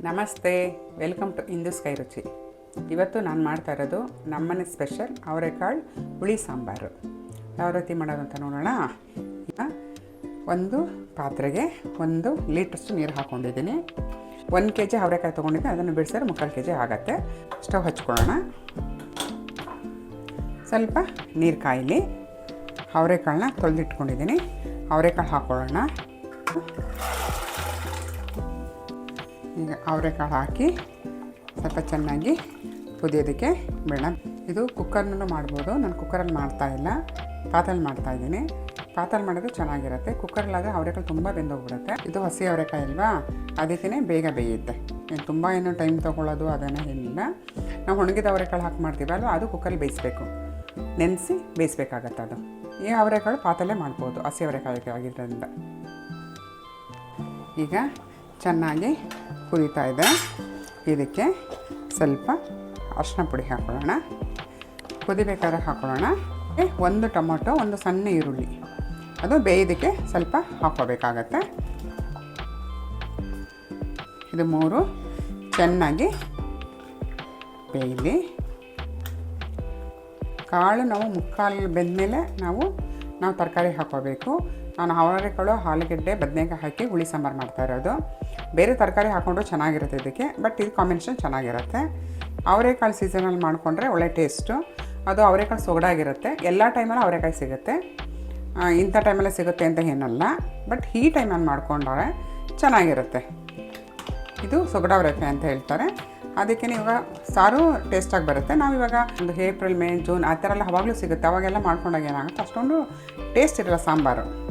ನಮಸ್ತೆ, welcome to into sky ರುಚಿ. ಇವತ್ತು ನಾನು ಮಾಡ್ತಾ ಇರೋದು ನಮ್ಮನೆ ಸ್ಪೆಷಲ್ ಅವರೆಕಾಳು ಹುಳಿ ಸಾಂಬಾರು. ಯಾವ ರೀತಿ ಮಾಡೋದು ಅಂತ ನೋಡೋಣ. ಈಗ ಒಂದು ಪಾತ್ರೆಗೆ ಒಂದು ಲೀಟ್ರಷ್ಟು ನೀರು ಹಾಕ್ಕೊಂಡಿದ್ದೀನಿ ಒಂದು ಕೆ ಜಿ ಅವರೆಕಾಯಿ ತೊಗೊಂಡಿದ್ದೆ, ಅದನ್ನು ಬಿಡಿಸಿದ್ರೆ ಮುಕ್ಕಾಲು ಕೆ ಜಿ ಆಗುತ್ತೆ. ಸ್ಟವ್ ಹಚ್ಕೊಳ್ಳೋಣ. ಸ್ವಲ್ಪ ನೀರು ಕಾಯಲಿ. ಅವರೆಕಾಳನ್ನ ತೊಳೆದಿಟ್ಕೊಂಡಿದ್ದೀನಿ. ಅವರೆಕಾಳು ಹಾಕ್ಕೊಳ್ಳೋಣ ಈಗ ಅವರೆಕಾಳು ಹಾಕಿ ಸ್ವಲ್ಪ ಚೆನ್ನಾಗಿ ಕುದಿಯೋದಕ್ಕೆ ಬೇಡ ಇದು ಕುಕ್ಕರ್ನಲ್ಲೂ ಮಾಡ್ಬೋದು. ನಾನು ಕುಕ್ಕರಲ್ಲಿ ಮಾಡ್ತಾ ಇಲ್ಲ. ಮಾಡ್ತಾಯಿದ್ದೀನಿ ಮಾಡ್ತಾ ಇದ್ದೀನಿ. ಪಾತ್ರಲ್ಲಿ ಮಾಡಿದ್ರೆ ಚೆನ್ನಾಗಿರುತ್ತೆ. ಕುಕ್ಕರಲ್ಲಾದರೆ ಅವರೆಕಾಳು ತುಂಬ ಬೆಂದೋಗ್ಬಿಡುತ್ತೆ. ಇದು ಹಸಿ ಅವರೆಕಾಯಿ ಅಲ್ವಾ? ಅದಕ್ಕೇ ಬೇಗ ಬೇಯುತ್ತೆ. ತುಂಬ ಏನು ಟೈಮ್ ತೊಗೊಳ್ಳೋದು ಅದನ್ನು ಏನಿಲ್ಲ. ನಾವು ಒಣಗಿದ ಅವರೆಕಾಳು ಹಾಕಿ ಮಾಡ್ತೀವಲ್ವ? ಅದು ಕುಕ್ಕರಲ್ಲಿ ಬೇಯಿಸ್ಬೇಕು. ನೆನೆಸಿ ಬೇಯಿಸ್ಬೇಕಾಗತ್ತೆ ಅದು. ಈ ಅವರೆಕಾಳು ಪಾತ್ರಲ್ಲೇ ಮಾಡ್ಬೋದು, ಹಸಿ ಅವರೆಕಾಯಿ ಆಗಿರೋದ್ರಿಂದ. ಈಗ ಚೆನ್ನಾಗಿ ಕುದೀತಾ ಇದೆ. ಇದಕ್ಕೆ ಸ್ವಲ್ಪ ಅರಿಶಿನ ಪುಡಿ ಹಾಕೊಳ್ಳೋಣ. ಕುದಿಬೇಕಾದ್ರೆ ಹಾಕೊಳ್ಳೋಣ. ಒಂದು ಟೊಮೊಟೊ, ಒಂದು ಸಣ್ಣ ಈರುಳ್ಳಿ. ಅದು ಬೇಯೋದಕ್ಕೆ ಸ್ವಲ್ಪ ಹಾಕ್ಕೋಬೇಕಾಗತ್ತೆ. ಇದು ಮೂರು ಚೆನ್ನಾಗಿ ಬೇಯಲಿ. ಕಾಳು ನಾವು ಮುಕ್ಕಾಲು ಬೆಂದಮೇಲೆ ನಾವು ನಾವು ತರಕಾರಿ ಹಾಕ್ಕೋಬೇಕು. ನಾನು ಅವರೆಕಾಳು ಆಲೂಗೆಡ್ಡೆ ಬದನೆಕಾಯಿ ಹಾಕಿ ಹುಳಿ ಸಾಂಬಾರು ಮಾಡ್ತಾ ಇರೋದು. ಬೇರೆ ತರಕಾರಿ ಹಾಕ್ಕೊಂಡು ಚೆನ್ನಾಗಿರುತ್ತೆ ಇದಕ್ಕೆ ಬಟ್ ಇದು ಕಾಂಬಿನೇಷನ್ ಚೆನ್ನಾಗಿರುತ್ತೆ. ಅವರೆಕಾಳು ಸೀಸನಲ್ಲಿ ಮಾಡಿಕೊಂಡ್ರೆ ಒಳ್ಳೆ ಟೇಸ್ಟು ಅದು ಅವರೆಕಾಳು ಸೊಗಡಾಗಿರುತ್ತೆ. ಎಲ್ಲ ಟೈಮಲ್ಲೂ ಅವರೆಕಾಯಿ ಸಿಗುತ್ತೆ. ಇಂಥ ಟೈಮಲ್ಲೇ ಸಿಗುತ್ತೆ ಅಂತ ಏನಲ್ಲ ಬಟ್ ಈ ಟೈಮಲ್ಲಿ ಮಾಡಿಕೊಂಡ್ರೆ ಚೆನ್ನಾಗಿರುತ್ತೆ. ಇದು ಸೊಗಡ ಅಂತ ಹೇಳ್ತಾರೆ. ಅದಕ್ಕೆ ಇವಾಗ ಸಾರು ಟೇಸ್ಟಾಗಿ ಬರುತ್ತೆ. ನಾವು ಇವಾಗ ಒಂದು ಏಪ್ರಿಲ್, ಮೇ, ಜೂನ್ ಆ ಥರ ಎಲ್ಲ ಅವಾಗಲೂ ಸಿಗುತ್ತೆ. ಅವಾಗೆಲ್ಲ ಮಾಡ್ಕೊಂಡಾಗ ಏನಾಗುತ್ತೆ? ಅಷ್ಟೊಂದು ಟೇಸ್ಟ್ ಇರಲ್ಲ ಸಾಂಬಾರು.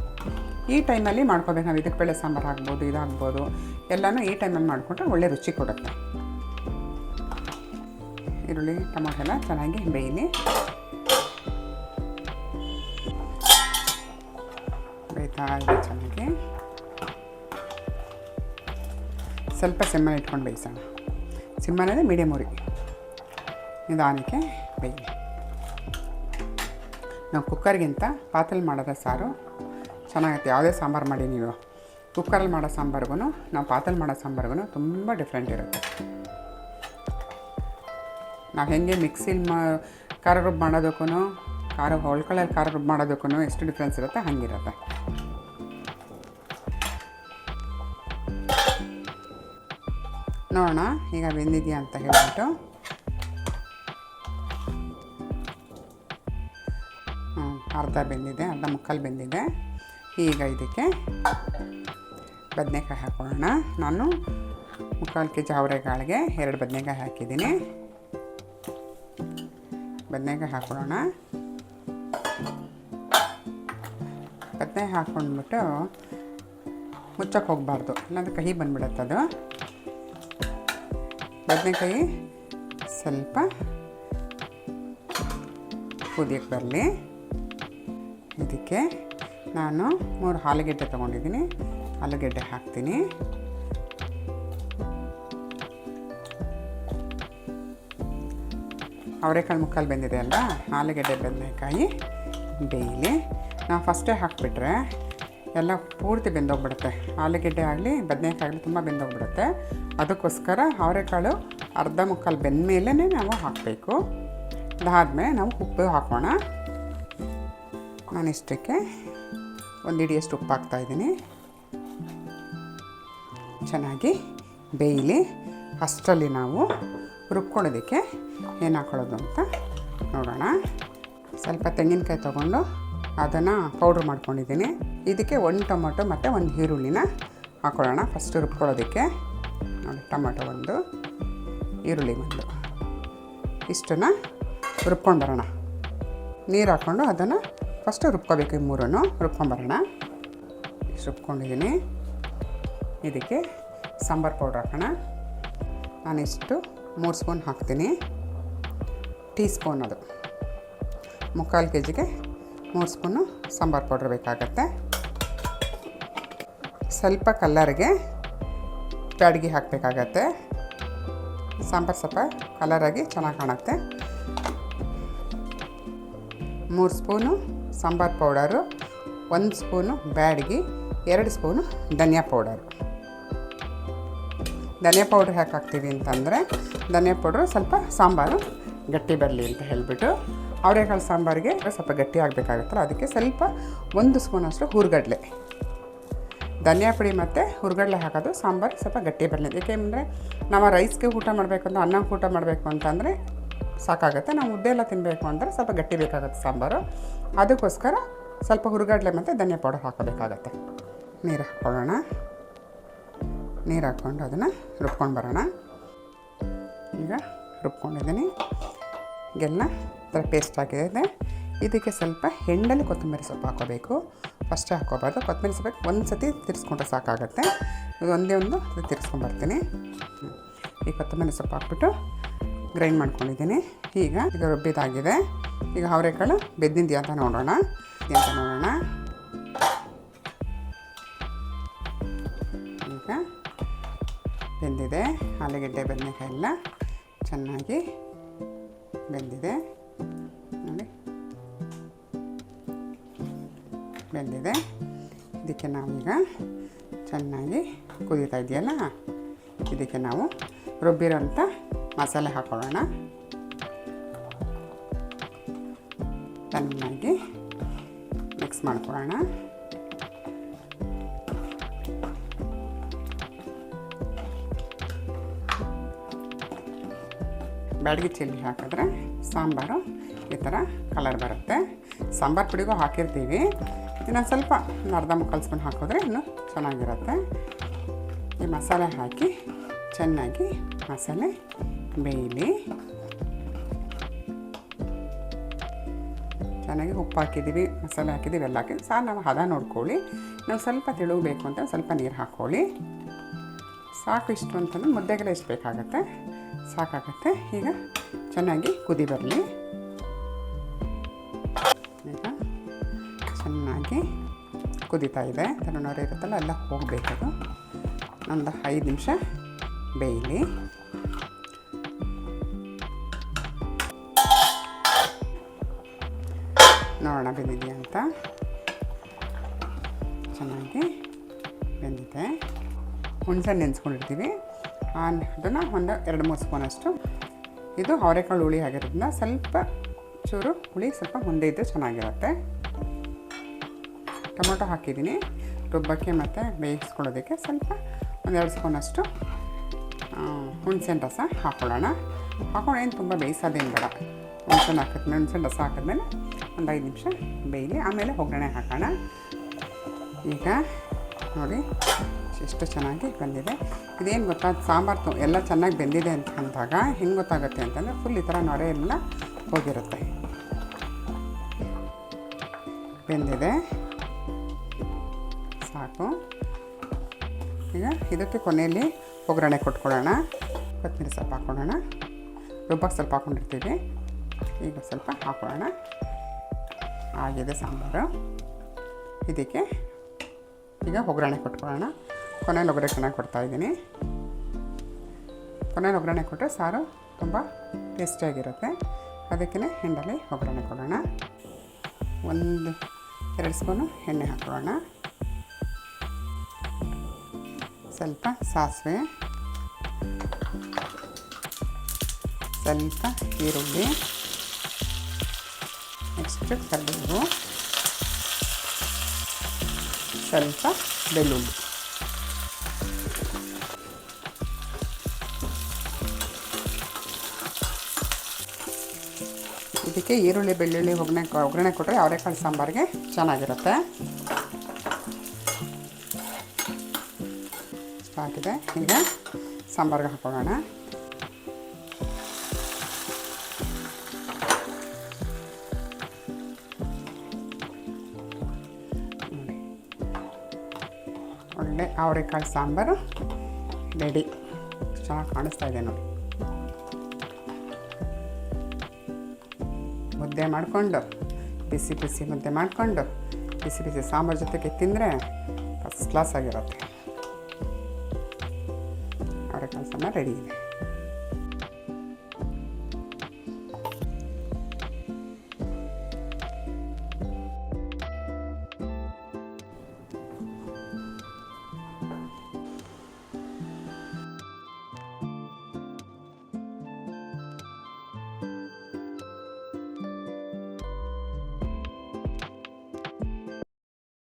ಈ ಟೈಮಲ್ಲಿ ಮಾಡ್ಕೋಬೇಕು. ನಾವು ಇದಕ್ಕೆ ಬೇಳೆ ಸಾಂಬಾರು ಆಗ್ಬೋದು, ಇದಾಗ್ಬೋದು. ಎಲ್ಲನೂ ಈ ಟೈಮಲ್ಲಿ ಮಾಡಿಕೊಂಡ್ರೆ ಒಳ್ಳೆ ರುಚಿ ಕೊಡುತ್ತೆ. ಈರುಳ್ಳಿ ಟೊಮೊಟೊ ಎಲ್ಲ ಚೆನ್ನಾಗಿ ಬೇಯಲಿ ಬೇಯ್ತಾ ಇದೆ ಚೆನ್ನಾಗಿ. ಸ್ವಲ್ಪ ಸಿಮ್ಮಲ್ಲಿ ಇಟ್ಕೊಂಡು ಬೇಯಿಸೋಣ. ಸಿಮ್ಮಲ್ಲಿ ಮೀಡಿಯಮ್ ಉರಿ. ನಿಧಾನಕ್ಕೆ ಬೇಯಲಿ ನಾವು ಕುಕ್ಕರ್ಗಿಂತ ಪಾತ್ರೆಲಿ ಮಾಡೋದ ಸಾರು ಚೆನ್ನಾಗುತ್ತೆ ಯಾವುದೇ ಸಾಂಬಾರು ಮಾಡಿ ನೀವು ಕುಕ್ಕರಲ್ಲಿ ಮಾಡೋ ಸಾಂಬಾರ್ಗೂ ನಾವು ಪಾತ್ರೆಲಿ ಮಾಡೋ ಸಾಂಬಾರ್ಗೂ ತುಂಬ ಡಿಫ್ರೆಂಟ್ ಇರುತ್ತೆ. ನಾವು ಹೆಂಗೆ ಮಿಕ್ಸಿಲಿ ಮಾ, ಖಾರ ರುಬ್ಬು ಮಾಡೋದಕ್ಕೂ ಖಾರ ಹೊಳ್ಕೊಳ್ಳಲ್ಲಿ ಖಾರ ರುಬ್ಬು ಮಾಡೋದಕ್ಕೂ ಎಷ್ಟು ಡಿಫ್ರೆನ್ಸ್ ಇರುತ್ತೆ ಹಂಗಿರುತ್ತೆ. ನೋಡೋಣ, ಈಗ ಬೆಂದಿದೆಯಾ ಅಂತ ಹೇಳ್ಬಿಟ್ಟು. ಅರ್ಧ ಬೆಂದಿದೆ, ಅರ್ಧ ಮುಕ್ಕಾಲು ಬೆಂದಿದೆ. ಈಗ ಇದಕ್ಕೆ ಬದನೆಕಾಯಿ ಹಾಕೊಳ್ಳೋಣ ನಾನು ಮುಕ್ಕಾಲು ಕೆ ಜಿ ಅವರೆಕಾಳಿಗೆ ಎರಡು ಬದನೆಕಾಯಿ ಹಾಕಿದ್ದೀನಿ. ಬದನೆಕಾಯಿ ಹಾಕೊಳ್ಳೋಣ ಬದನೆ ಹಾಕ್ಕೊಂಡ್ಬಿಟ್ಟು ಮುಚ್ಚಕ್ಕೆ ಹೋಗಬಾರ್ದು, ಇಲ್ಲಾಂದ್ರೆ ಕಹಿ ಬಂದ್ಬಿಡತ್ತೆ ಅದು. ಬದನೆಕಾಯಿ ಸ್ವಲ್ಪ ಕುದಿಯಕ್ಕೆ ಬರಲಿ. ಇದಕ್ಕೆ ನಾನು ಮೂರು ಆಲೂಗೆಡ್ಡೆ ತೊಗೊಂಡಿದ್ದೀನಿ. ಆಲೂಗೆಡ್ಡೆ ಹಾಕ್ತೀನಿ. ಅವರೆಕಾಳು ಮುಕ್ಕಾಲು ಬೆಂದಿದೆ ಅಲ್ಲ? ಆಲೂಗೆಡ್ಡೆ ಬೆಂದೆಕಾಯಿ ಬೇಯಲಿ. ನಾವು ಫಸ್ಟೇ ಹಾಕಿಬಿಟ್ರೆ ಎಲ್ಲ ಪೂರ್ತಿ ಬೆಂದೋಗ್ಬಿಡುತ್ತೆ. ಆಲೂಗೆಡ್ಡೆ ಆಗಲಿ, ಬದನೇಕಾಯಿ ಆಗಲಿ ತುಂಬ ಬೆಂದೋಗ್ಬಿಡುತ್ತೆ. ಅದಕ್ಕೋಸ್ಕರ ಅವರೆಕಾಳು ಅರ್ಧ ಮುಕ್ಕಾಲು ಬೆಂದ ಬೆಂದಮೇಲೆ ನಾವು ಹಾಕಬೇಕು. ಅದಾದಮೇಲೆ ನಾವು ಉಪ್ಪು ಹಾಕೋಣ. ನಾನು ಇಷ್ಟಕ್ಕೆ ಒಂದು ಹಿಡಿಯಷ್ಟು ಉಪ್ಪು ಹಾಕ್ತಾಯಿದ್ದೀನಿ ಚೆನ್ನಾಗಿ ಬೇಯಲಿ. ಅಷ್ಟರಲ್ಲಿ ನಾವು ರುಬ್ಕೊಳ್ಳೋದಕ್ಕೆ ಏನು ಹಾಕೊಳ್ಳೋದು ಅಂತ ನೋಡೋಣ. ಸ್ವಲ್ಪ ತೆಂಗಿನಕಾಯಿ ತೊಗೊಂಡು ಅದನ್ನು ಪೌಡ್ರ್ ಮಾಡ್ಕೊಂಡಿದ್ದೀನಿ. ಇದಕ್ಕೆ ಒಂದು ಟೊಮೊಟೊ ಮತ್ತು ಒಂದು ಈರುಳ್ಳಿನ ಹಾಕೊಳ್ಳೋಣ. ಫಸ್ಟ್ ರುಬ್ಕೊಳ್ಳೋದಕ್ಕೆ ಟೊಮೊಟೊ ಒಂದು, ಈರುಳ್ಳಿ ಒಂದು. ಇಷ್ಟನ್ನು ರುಬ್ಕೊಂಡು ಬರೋಣ. ನೀರು ಹಾಕ್ಕೊಂಡು ಅದನ್ನು ಫಸ್ಟು ರುಬ್ಕೋಬೇಕು ಈ ಮೂರನ್ನು. ರುಬ್ಕೊಂಬರೋಣ ಇಷ್ಟು ರುಬ್ಕೊಂಡಿದ್ದೀನಿ. ಇದಕ್ಕೆ ಸಾಂಬಾರು ಪೌಡ್ರ್ ಹಾಕೋಣ. ನಾನಿಷ್ಟು ಮೂರು ಸ್ಪೂನ್ ಹಾಕ್ತೀನಿ. ಟೀ ಸ್ಪೂನ್ ಅದು. ಮುಕ್ಕಾಲು ಕೆ ಜಿಗೆ ಮೂರು ಸ್ಪೂನು ಸಾಂಬಾರು ಪೌಡ್ರ್ ಬೇಕಾಗತ್ತೆ. ಸ್ವಲ್ಪ ಕಲ್ಲರ್ಗೆ ಬ್ಯಾಡಗಿ ಹಾಕಬೇಕಾಗತ್ತೆ. ಸಾಂಬಾರು ಸ್ವಲ್ಪ ಕಲರಾಗಿ ಚೆನ್ನಾಗಿ ಕಾಣುತ್ತೆ. ಮೂರು ಸ್ಪೂನು ಸಾಂಬಾರು ಪೌಡರು, ಒಂದು ಸ್ಪೂನು ಬ್ಯಾಡಗಿ, ಎರಡು ಸ್ಪೂನು ಧನಿಯಾ ಪೌಡರು. ಧನಿಯಾ ಪೌಡ್ರ್ ಯಾಕೆ ಹಾಕ್ತೀವಿ ಅಂತಂದರೆ, ಧನಿಯಾ ಪೌಡ್ರು ಸ್ವಲ್ಪ ಸಾಂಬಾರು ಗಟ್ಟಿ ಬರಲಿ ಅಂತ ಹೇಳಿಬಿಟ್ಟು, ಅವರೆಕಾಳು ಸಾಂಬಾರಿಗೆ ಸ್ವಲ್ಪ ಗಟ್ಟಿ ಆಗಬೇಕಾಗುತ್ತಲ್ಲ, ಅದಕ್ಕೆ ಸ್ವಲ್ಪ ಒಂದು ಸ್ಪೂನಷ್ಟು ಹುರ್ಗಡ್ಲೆ. ಧನಿಯಾ ಪುಡಿ ಮತ್ತು ಹುರ್ಗಡ್ಲೆ ಹಾಕೋದು ಸಾಂಬಾರು ಸ್ವಲ್ಪ ಗಟ್ಟಿ ಬರಲಿ. ಏಕೆಂದರೆ ನಾವು ರೈಸ್ಗೆ ಊಟ ಮಾಡಬೇಕು ಅಂತ ಅನ್ನಕ್ಕೆ ಊಟ ಮಾಡಬೇಕು ಅಂತಂದರೆ ಸಾಕಾಗುತ್ತೆ. ನಾವು ಮುದ್ದೆ ಎಲ್ಲ ತಿನ್ನಬೇಕು ಅಂದರೆ ಸ್ವಲ್ಪ ಗಟ್ಟಿ ಬೇಕಾಗುತ್ತೆ ಸಾಂಬಾರು. ಅದಕ್ಕೋಸ್ಕರ ಸ್ವಲ್ಪ ಹುರುಗಡ್ಲೆ ಮತ್ತು ಧನಿಯಾ ಪೌಡರ್ ಹಾಕಬೇಕಾಗತ್ತೆ. ನೀರು ಹಾಕ್ಕೊಳ್ಳೋಣ ನೀರು ಹಾಕ್ಕೊಂಡು ಅದನ್ನು ರುಬ್ಕೊಂಡು ಬರೋಣ. ಈಗ ರುಬ್ಕೊಂಡಿದ್ದೀನಿ. ಎಲ್ಲ ಥರ ಪೇಸ್ಟ್ ಆಗಿದೆ. ಇದಕ್ಕೆ ಸ್ವಲ್ಪ ಹೆಂಡಲ್ಲಿ ಕೊತ್ತಂಬರಿ ಸೊಪ್ಪು ಹಾಕೋಬೇಕು. ಫಸ್ಟೇ ಹಾಕೋಬಾರ್ದು. ಕೊತ್ತಂಬರಿ ಸೊಪ್ಪು ಒಂದು ಸತಿ ತಿರ್ಸ್ಕೊಂಡ್ರೆ ಸಾಕಾಗುತ್ತೆ. ಇದು ಒಂದೇ ಒಂದು ತಿರ್ಸ್ಕೊಂಡ್ಬರ್ತೀನಿ. ಈ ಕೊತ್ತಂಬರಿ ಸೊಪ್ಪು ಹಾಕ್ಬಿಟ್ಟು ಗ್ರೈಂಡ್ ಮಾಡ್ಕೊಂಡಿದ್ದೀನಿ. ಈಗ ಈಗ ರುಬ್ಬಿದಾಗಿದೆ ಈಗ ಅವರೆಕಾಳು ಬೆದ್ದಿದ್ಯಾ ಅಂತ ನೋಡೋಣ. ಅಂತ ನೋಡೋಣ. ಈಗ ಬೆಂದಿದೆ. ಆಲೂಗೆಡ್ಡೆ, ಬದನೆಕಾಯಿ ಎಲ್ಲ ಚೆನ್ನಾಗಿ ಬೆಂದಿದೆ. ನೋಡಿ. ಬೆಂದಿದೆ. ಇದಕ್ಕೆ ನಾವೀಗ ಚೆನ್ನಾಗಿ ಕುದೀತಾ ಇದೆಯಲ್ಲ? ಇದಕ್ಕೆ ನಾವು ರುಬ್ಬಿರೋಂಥ ಮಸಾಲೆ ಹಾಕೊಳ್ಳೋಣ. ಚೆನ್ನಾಗಿ ಮಿಕ್ಸ್ ಮಾಡ್ಕೊಳ್ಳೋಣ. ಬ್ಯಾಡಗಿ ಚಿಲ್ಲಿ ಹಾಕಿದ್ರೆ ಸಾಂಬಾರು ಈ ಥರ ಕಲರ್ ಬರುತ್ತೆ. ಸಾಂಬಾರು ಪುಡಿಗೂ ಹಾಕಿರ್ತೀವಿ. ಇನ್ನು ಸ್ವಲ್ಪ ಅರ್ಧ ಮುಕ್ಕಾಲು ಸ್ಪೂನ್ ಹಾಕಿದ್ರೆ ಇನ್ನೂ ಚೆನ್ನಾಗಿರುತ್ತೆ. ಈ ಮಸಾಲೆ ಹಾಕಿ ಚೆನ್ನಾಗಿ ಮಸಾಲೆ ಬೇಯಲಿ ಚೆನ್ನಾಗಿ ಉಪ್ಪು ಹಾಕಿದ್ದೀವಿ, ಮಸಾಲೆ ಹಾಕಿದ್ದೀವಿ, ಎಲ್ಲ ಹಾಕಿ ಸಾರು ನಾವು ಹದ ನೋಡ್ಕೊಳ್ಳಿ. ನಾವು ಸ್ವಲ್ಪ ತಿಳುಗಬೇಕು ಅಂತ ಸ್ವಲ್ಪ ನೀರು ಹಾಕ್ಕೊಳ್ಳಿ. ಸಾಕು ಇಷ್ಟು ಅಂತಂದ್ರೆ ಮುದ್ದೆಗೆಲ್ಲ ಎಷ್ಟು ಬೇಕಾಗತ್ತೆ. ಸಾಕಾಗತ್ತೆ. ಈಗ ಚೆನ್ನಾಗಿ ಕುದಿ ಬರಲಿ. ಈಗ ಚೆನ್ನಾಗಿ ಕುದಿತಾ ಇದೆ. ತಲೆನೋರು ಇರುತ್ತಲ್ಲ, ಎಲ್ಲ ಹೋಗಬೇಕದು ಒಂದು ಐದು ನಿಮಿಷ ಬೇಯಲಿ. ನೋಡೋಣ ಬೆಂದಿದೆಯಾ ಅಂತ? ಚೆನ್ನಾಗಿ ಬೆಂದಿದೆ. ಹುಣಸೆ ನೆನೆಸ್ಕೊಂಡಿರ್ತೀವಿ. ಅದನ್ನು ಒಂದು ಎರಡು ಮೂರು ಸ್ಪೂನಷ್ಟು. ಇದು ಅವರೆಕಾಳು ಹುಳಿ ಆಗಿರೋದ್ರಿಂದ ಸ್ವಲ್ಪ ಚೂರು ಹುಳಿ ಸ್ವಲ್ಪ ಮುಂದೆ ಇದ್ದರೆ ಚೆನ್ನಾಗಿರುತ್ತೆ. ಟೊಮೊಟೊ ಹಾಕಿದ್ದೀನಿ. ರುಬ್ಬಕ್ಕೆ ಮತ್ತು ಬೇಯಿಸ್ಕೊಳ್ಳೋದಕ್ಕೆ ಸ್ವಲ್ಪ ಒಂದೆರಡು ಸ್ಪೂನಷ್ಟು ಹುಣಸೆ ರಸ ಹಾಕ್ಕೊಳ್ಳೋಣ ಹಾಕೊಂಡು ಏನು ತುಂಬ ಬೇಯಿಸೋದೇನು ಬೇಡ. ಹುಣಸೆಹಣ್ಣು ಹಾಕಿದ ಮೆಣಸನ್ನು ರಸ ಹಾಕಿದ್ಮೇಲೆ ಒಂದು ಐದು ನಿಮಿಷ ಬೇಯಲಿ, ಆಮೇಲೆ ಒಗ್ಗರಣೆ ಹಾಕೋಣ. ಈಗ ನೋಡಿ, ಎಷ್ಟು ಚೆನ್ನಾಗಿ ಬಂದಿದೆ. ಇದೇನು ಗೊತ್ತಾ, ಸಾಂಬಾರು ಎಲ್ಲ ಚೆನ್ನಾಗಿ ಬೆಂದಿದೆ ಅಂತ ಅಂದಾಗ ಹೆಂಗೆ ಗೊತ್ತಾಗುತ್ತೆ ಅಂತಂದರೆ ಫುಲ್ ಈ ಥರ ನೊರೆ ಎಲ್ಲ ಹೋಗಿರುತ್ತೆ. ಬೆಂದಿದೆ. ಸಾಕು. ಈಗ ಇದಕ್ಕೆ ಕೊನೆಯಲ್ಲಿ ಒಗ್ಗರಣೆ ಕೊಟ್ಕೊಳ್ಳೋಣ. ಕೊತ್ತಂಬರಿ ಸ್ವಲ್ಪ ಹಾಕ್ಕೊಳ್ಳೋಣ. ರುಬ್ಬಕ್ಕೆ ಸ್ವಲ್ಪ ಹಾಕ್ಕೊಂಡಿರ್ತೀವಿ ಈಗ ಸ್ವಲ್ಪ ಹಾಕೋಣ ಆಗಿದೆ ಸಾಂಬಾರು. ಇದಕ್ಕೆ ಈಗ ಒಗ್ಗರಣೆ ಕೊಟ್ಕೊಳ್ಳೋಣ. ಕೊನೆಯಲ್ಲಿ ಒಗ್ಗರಣೆ ಕೊಡ್ತಾಯಿದ್ದೀನಿ ಕೊನೆಯಲ್ಲಿ ಒಗ್ಗರಣೆ ಕೊಟ್ಟರೆ ಸಾರು ತುಂಬ ಟೇಸ್ಟಿಯಾಗಿರುತ್ತೆ ಅದಕ್ಕೇ ಹೆಂಡಲ್ಲಿ ಒಗ್ಗರಣೆ ಕೊಡೋಣ. ಒಂದು, ಎರಡು ಸ್ಪೂನು ಎಣ್ಣೆ ಹಾಕೊಳ್ಳೋಣ ಸ್ವಲ್ಪ ಸಾಸಿವೆ. ಸ್ವಲ್ಪ ಈರುಳ್ಳಿ. ನೆಕ್ಸ್ಟ್ ಕರಿಬೇವು ಸ್ವಲ್ಪ ಬೆಳ್ಳುಳ್ಳಿ. ಇದಕ್ಕೆ ಈರುಳ್ಳಿ, ಬೆಳ್ಳುಳ್ಳಿ, ಒಗ್ಗರಣೆ ಒಗ್ಗರಣೆ ಕೊಟ್ಟರೆ ಅವರೆಕಾಳು ಸಾಂಬಾರಿಗೆ ಚೆನ್ನಾಗಿರುತ್ತೆ. ಹಾಕಿದೆ ಈಗ ಸಾಂಬಾರಿಗೆ ಹಾಕೊಳ್ಳೋಣ ಅವರೆಕಾಳು ಸಾಂಬಾರು. ರೆಡಿ. ಚೆನ್ನಾಗಿ ಕಾಣಿಸ್ತಾ ಇದೆ ನೋಡಿ. ಮುದ್ದೆ ಮಾಡಿಕೊಂಡು, ಬಿಸಿ ಬಿಸಿ ಮುದ್ದೆ ಮಾಡಿಕೊಂಡು, ಬಿಸಿ ಬಿಸಿ ಸಾಂಬಾರು ಜೊತೆಗೆ ತಿಂದರೆ ಫಸ್ಟ್ ಕ್ಲಾಸ್ ಆಗಿರುತ್ತೆ. ಅವರೆಕಾಳು ಸಾಂಬಾರು ರೆಡಿ ಇದೆ.